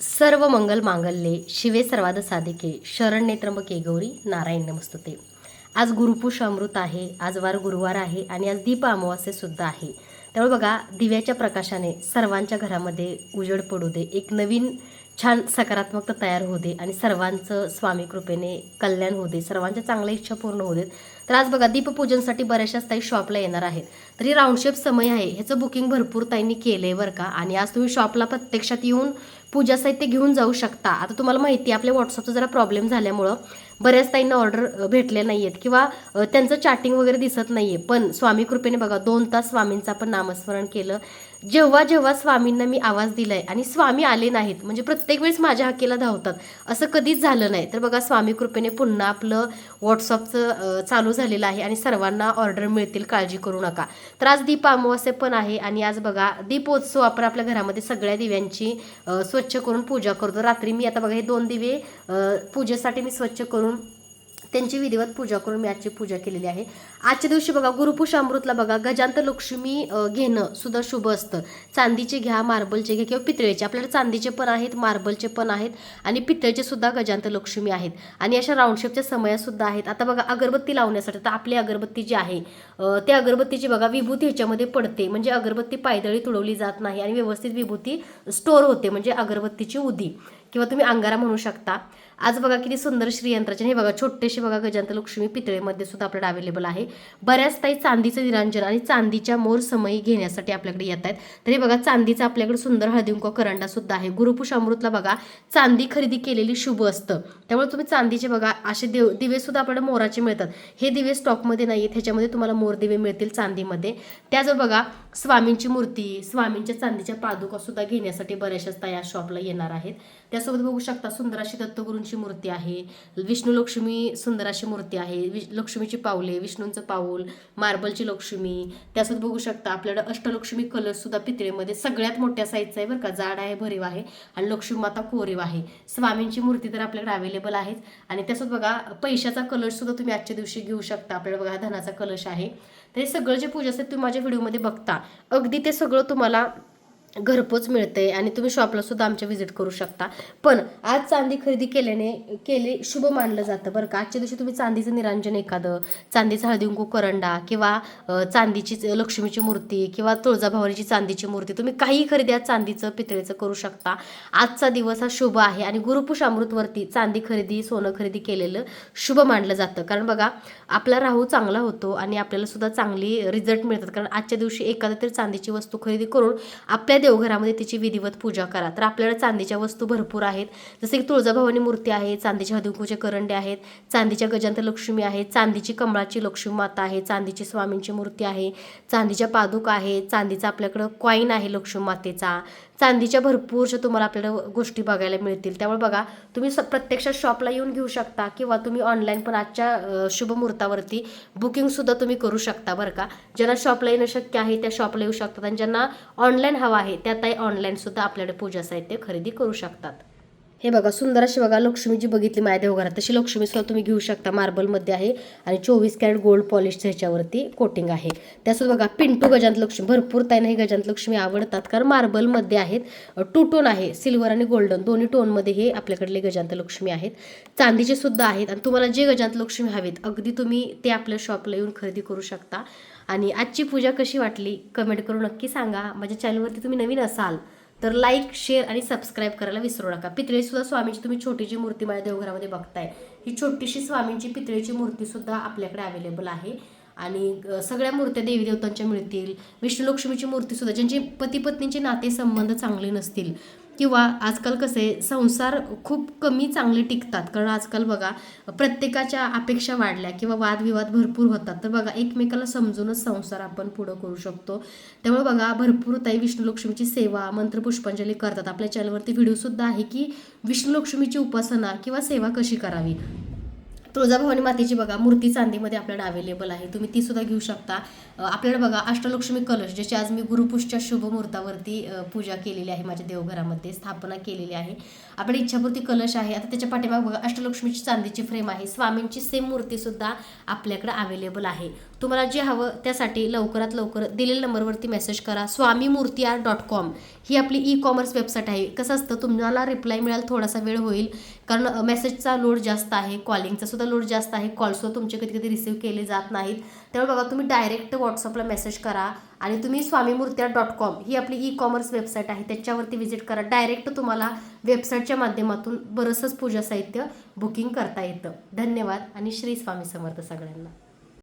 सर्व मंगल मांगल्ये शिवे सर्वाद साधिके शरण त्र्यंबके गौरी नारायण नमस्तुते. आज गुरुपुष अमृत आहे आज वार गुरुवार आहे आणि आज दीप अमावास्यसुद्धा आहे. त्यामुळे बघा दिव्याच्या प्रकाशाने सर्वांच्या घरामध्ये उजेड पडू दे एक नवीन छान सकारात्मकता तयार होऊ दे आणि सर्वांचं स्वामी कृपेने कल्याण होऊ दे सर्वांच्या चांगल्या इच्छा पूर्ण होऊ देत. तर आज बघा दीपपूजनसाठी बऱ्याचशाच ताई शॉपला येणार आहेत. तरी राऊंडशेप समय आहे ह्याचं बुकिंग भरपूर ताईंनी केलं आहे बरं का? आणि आज तुम्ही शॉपला प्रत्यक्षात येऊन पूजा साहित्य घेऊन जाऊ शकता. आता तुम्हाला माहिती आहे आपल्या व्हॉट्सअपचा जरा प्रॉब्लेम झाल्यामुळं बऱ्याच ताईंना ऑर्डर भेटले नाही आहेत किंवा त्यांचं चॅटिंग वगैरे दिसत नाही आहे पण स्वामी कृपेने बघा दोन तास स्वामींचं आपण नामस्मरण केलं. जेव्हा जेव्हा स्वामींना मी आवाज दिलाय आणि स्वामी आले नाहीत म्हणजे प्रत्येक वेळेस माझ्या हाकेला धावतात असं कधीच झालं नाही. तर बघा स्वामी कृपेने पुन्हा आपलं व्हॉट्सअपचं चालू झालेलं आहे आणि सर्वांना ऑर्डर मिळतील काळजी करू नका. तर आज दीप अमावस्या पण आहे आणि आज बघा दीपोत्सव आपण आपल्या घरामध्ये सगळ्या दिव्यांची स्वच्छ स्वच्छ करून पूजा करतो. रात्री मी आता बघा हे दोन दिवे पूजेसाठी मी स्वच्छ करून त्यांची विधिवत पूजा करून मी आजची पूजा केलेली आहे. आजच्या दिवशी बघा गुरुपुष अमृतला बघा गजांत लक्ष्मी घेणं सुद्धा शुभ असतं. चांदीचे घ्या मार्बलचे घ्या किंवा पितळेचे. आपल्याला चांदीचे पण आहेत मार्बलचे पण आहेत आणि पितळेचे सुद्धा गजांत लक्ष्मी आहेत. आणि अशा राऊंडशेपच्या समया सुद्धा आहेत. आता बघा अगरबत्ती लावण्यासाठी तर आपली अगरबत्ती जी आहे त्या अगरबत्तीची बघा विभूती ह्याच्यामध्ये पडते. म्हणजे अगरबत्ती पायदळी तुडवली जात नाही आणि व्यवस्थित विभूती स्टोअर होते. म्हणजे अगरबत्तीची उदी. किंवा तुम्ही अंगारा म्हणू शकता. आज बघा किती सुंदर श्रीयंत्राचे हे बघा छोटेसे बघा गजांत लक्ष्मी पितळेमध्ये सुद्धा आपल्याला अवेलेबल आहे. बऱ्याच ताई चांदीचं निरांजन आणि चांदीच्या मोर समयी घेण्यासाठी आपल्याकडे येत आहेत. तर हे बघा चांदीचा आपल्याकडे सुंदर हळदिंको करंडा सुद्धा आहे. गुरुपुष अमृतला बघा चांदी खरेदी केलेली शुभ असतं. त्यामुळे तुम्ही चांदीचे बघा असे देव दिवे सुद्धा आपल्याला मोराचे मिळतात. हे दिवे स्टॉकमध्ये नाही आहेत ह्याच्यामध्ये तुम्हाला मोर दिवे मिळतील चांदीमध्ये. त्याच बघा स्वामींची मूर्ती स्वामींच्या चांदीच्या पादुका सुद्धा घेण्यासाठी बऱ्याचशाच या शॉपला येणार आहेत. त्यासोबत बघू शकता सुंदर अशी दत्तगुरूंची मूर्ती आहे. विष्णू लक्ष्मी सुंदर अशी मूर्ती आहे. विश लक्ष्मीची पावले विष्णूंचं पाऊल मार्बलची लक्ष्मी. त्यासोबत बघू शकता आपल्याकडे अष्टलक्ष्मी कलर सुद्धा पितळेमध्ये सगळ्यात मोठ्या साईजचा आहे बरं का. जाड आहे भरीव आहे आणि लक्ष्मी माता कोरीव आहे. स्वामींची मूर्ती तर आपल्याकडे अवेलेबल आहेच आणि त्यासोबत बघा पैशाचा कलश सुद्धा तुम्ही आजच्या दिवशी घेऊ शकता. आपल्याला बघा धनाचा कलश आहे. तर हे सगळं जे पूजा असतात तुम्ही माझ्या व्हिडिओमध्ये बघता. अगदी ते सगळं तुम्हाला घरपोच मिळते आणि तुम्ही शॉपला सुद्धा आमच्या व्हिजिट करू शकता. पण आज चांदी खरेदी केल्याने केले शुभ मानलं जातं बरं का. आजच्या दिवशी तुम्ही चांदीचं निरांजन एखादं चांदीचा हळदीकुंकू करंडा किंवा चांदीची लक्ष्मीची मूर्ती किंवा तुळजाभवानीची चांदीची मूर्ती तुम्ही काही खरेदी आज चांदीचं पितळेचं करू शकता. आजचा दिवस हा शुभ आहे आणि गुरुपुष अमृतवरती चांदी खरेदी सोनं खरेदी केलेलं शुभ मानलं जातं. कारण बघा आपला राहू चांगला होतो आणि आपल्याला सुद्धा चांगली रिझल्ट मिळतात. कारण आजच्या दिवशी एखाद्या तरी चांदीची वस्तू खरेदी करून आपल्या देवघरामध्ये तिची विधिवत पूजा करा. तर आपल्याला चांदीच्या वस्तू भरपूर आहेत. जसे की तुळजाभवानी मूर्ती आहे चांदीच्या हदुकूचे करंडे आहेत चांदीच्या गजांत लक्ष्मी आहे चांदीची कमळाची लक्ष्मी माता आहे चांदीची स्वामींची मूर्ती आहे चांदीच्या पादुका आहे चांदीचा आपल्याकडं कॉईन आहे लक्ष्मी मातेचा. चांदीच्या भरपूरशा तुम्हाला आपल्याला गोष्टी बघायला मिळतील. त्यामुळे बघा तुम्ही स प्रत्यक्षात शॉपला येऊन घेऊ शकता किंवा तुम्ही ऑनलाईन पण आजच्या शुभमुहूर्तावरती शुभ मुहूर्तावरती बुकिंगसुद्धा तुम्ही करू शकता बरं का. ज्यांना शॉपला येणं शक्य आहे त्या शॉपला येऊ शकतात. आणि ज्यांना ऑनलाईन हवा आहे त्या ताई ऑनलाईनसुद्धा आपल्याकडे पूजा साहित्य खरेदी करू शकतात. हे बघा सुंदर अशी बघा लक्ष्मी जी बघितली माझ्या देवघरात तशी लक्ष्मी सुद्धा तुम्ही घेऊ शकता मार्बलमध्ये आहे. आणि चोवीस कॅरेट गोल्ड पॉलिश ह्याच्यावरती कोटिंग आहे. त्यासोबत बघा पिंटू गजांत लक्ष्मी भरपूर ताईंना हे गजांत लक्ष्मी आवडतात कारण मार्बलमध्ये आहेत टू टोन आहे सिल्वर आणि गोल्डन दोन्ही टोनमध्ये हे आपल्याकडले गजांत लक्ष्मी आहेत. चांदीचे सुद्धा आहेत आणि तुम्हाला जे गजांत लक्ष्मी हवेत अगदी तुम्ही ते आपल्या शॉपला येऊन खरेदी करू शकता. आणि आजची पूजा कशी वाटली कमेंट करून नक्की सांगा. माझ्या चॅनलवरती तुम्ही नवीन असाल तर लाईक शेअर आणि सबस्क्राईब करायला विसरू नका. पितळेसुद्धा स्वामीची तुम्ही छोटीची मूर्ती माझ्या देवघरामध्ये बघताय. ही छोटीशी स्वामींची पितळेची मूर्तीसुद्धा आपल्याकडे अवेलेबल आहे. आणि सगळ्या मूर्त्या देवी देवतांच्या मिळतील. विष्णू लक्ष्मीची मूर्ती सुद्धा पती पत्नीचे नाते संबंध चांगले नसतील. किंवा आजकाल कसे संसार खूप कमी चांगले टिकतात. कारण आजकाल बघा प्रत्येकाच्या अपेक्षा वाढल्या किंवा वादविवाद भरपूर होतात. तर बघा एकमेकाला समजूनच संसार आपण पुढं करू शकतो. त्यामुळे बघा भरपूर ताई विष्णुलक्ष्मीची सेवा मंत्र पुष्पांजली करतात. आपल्या चॅनलवरती व्हिडिओसुद्धा आहे की विष्णुलक्ष्मीची उपासना किंवा सेवा कशी करावी? तुळजाभवानी मातेची बघा मूर्ती चांदीमध्ये आपल्याला अवेलेबल आहे. तुम्ही ती सुद्धा घेऊ शकता. आपल्याला बघा अष्टलक्ष्मी कलश ज्याची आज मी गुरुपुषच्या शुभमुहूर्तावरती पूजा केलेली आहे माझ्या देवघरामध्ये स्थापना केलेली आहे. आपल्या इच्छापूर्ती कलश आहे. आता त्याच्या पाठीमाग बघा अष्टलक्ष्मीची चांदीची फ्रेम आहे. स्वामींची सेम मूर्ती सुद्धा आपल्याकडे अवेलेबल आहे. तुम्हाला जे हवं त्यासाठी लवकरात लवकर दिलेल्या नंबरवरती मेसेज करा. स्वामी मूर्ती आर डॉट कॉम ही आपली ई कॉमर्स वेबसाईट आहे. कसं असतं तुम्हाला रिप्लाय मिळायला थोडासा वेळ होईल. कारण मेसेजचा लोड जास्त आहे. कॉलिंगचा सुद्धा लोड जास्त आहे. कॉल्सवर तुमचे कधी कधी रिसीव्ह केले जात नाहीत. त्यामुळे बघा तुम्ही डायरेक्ट व्हॉट्सअपला मेसेज करा आणि तुम्ही स्वामी मूर्त्या डॉट कॉम ही आपली ई कॉमर्स वेबसाईट आहे. त्याच्यावरती व्हिजिट करा. डायरेक्ट तुम्हाला वेबसाईटच्या माध्यमातून बरंचसंच पूजा साहित्य बुकिंग करता येतं. धन्यवाद आणि श्री स्वामी समर्थ सगळ्यांना.